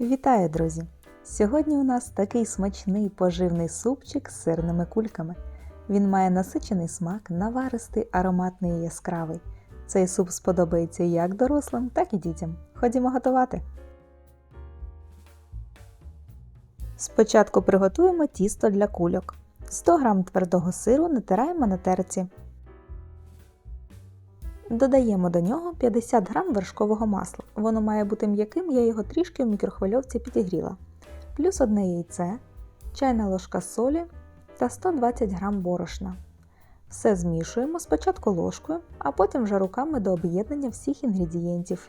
Вітаю, друзі! Сьогодні у нас такий смачний поживний супчик з сирними кульками. Він має насичений смак, наваристий, ароматний і яскравий. Цей суп сподобається як дорослим, так і дітям. Ходімо готувати. Спочатку приготуємо тісто для кульок. 100 г твердого сиру натираємо на терці. Додаємо до нього 50 г вершкового масла. Воно має бути м'яким, я його трішки в мікрохвильовці підігріла. Плюс одне яйце, чайна ложка солі та 120 г борошна. Все змішуємо спочатку ложкою, а потім вже руками до об'єднання всіх інгредієнтів.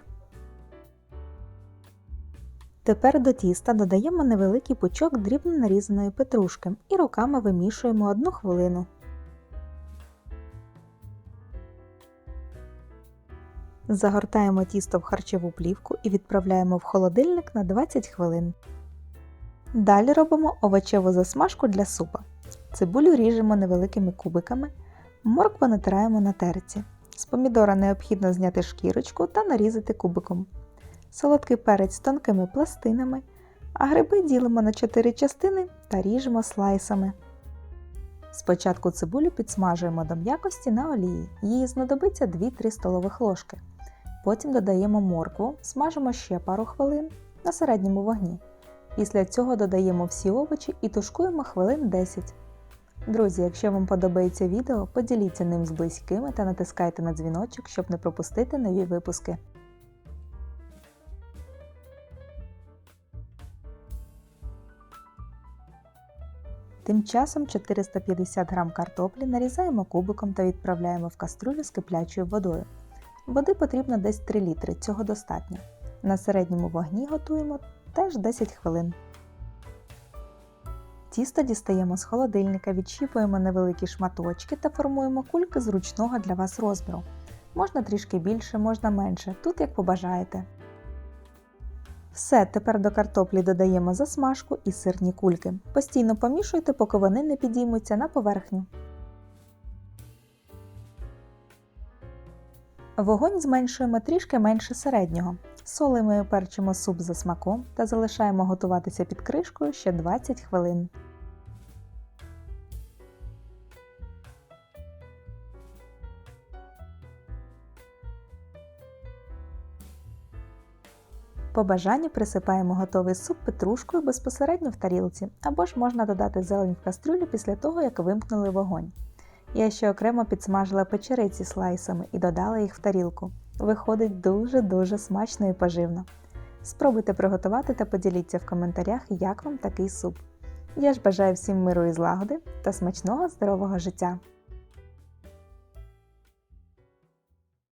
Тепер до тіста додаємо невеликий пучок дрібно нарізаної петрушки і руками вимішуємо 1 хвилину. Загортаємо тісто в харчову плівку і відправляємо в холодильник на 20 хвилин. Далі робимо овочеву засмажку для супа. Цибулю ріжемо невеликими кубиками, моркву натираємо на терці. З помідора необхідно зняти шкірочку та нарізати кубиком. Солодкий перець тонкими пластинами, а гриби ділимо на 4 частини та ріжемо слайсами. Спочатку цибулю підсмажуємо до м'якості на олії. Їй знадобиться 2-3 столових ложки. Потім додаємо моркву, смажимо ще пару хвилин на середньому вогні. Після цього додаємо всі овочі і тушкуємо хвилин 10. Друзі, якщо вам подобається відео, поділіться ним з близькими та натискайте на дзвіночок, щоб не пропустити нові випуски. Тим часом 450 г картоплі нарізаємо кубиком та відправляємо в каструлю з киплячою водою. Води потрібно десь 3 літри, цього достатньо. На середньому вогні готуємо теж 10 хвилин. Тісто дістаємо з холодильника, відщіпуємо невеликі шматочки та формуємо кульки зручного для вас розміру. Можна трішки більше, можна менше, тут як побажаєте. Все, тепер до картоплі додаємо засмажку і сирні кульки. Постійно помішуйте, поки вони не підіймуться на поверхню. Вогонь зменшуємо трішки менше середнього. Солимо і перчимо суп за смаком та залишаємо готуватися під кришкою ще 20 хвилин. По бажанню присипаємо готовий суп петрушкою безпосередньо в тарілці, або ж можна додати зелень в кастрюлю після того, як вимкнули вогонь. Я ще окремо підсмажила печериці слайсами і додала їх в тарілку. Виходить дуже-дуже смачно і поживно. Спробуйте приготувати та поділіться в коментарях, як вам такий суп. Я ж бажаю всім миру і злагоди та смачного здорового життя!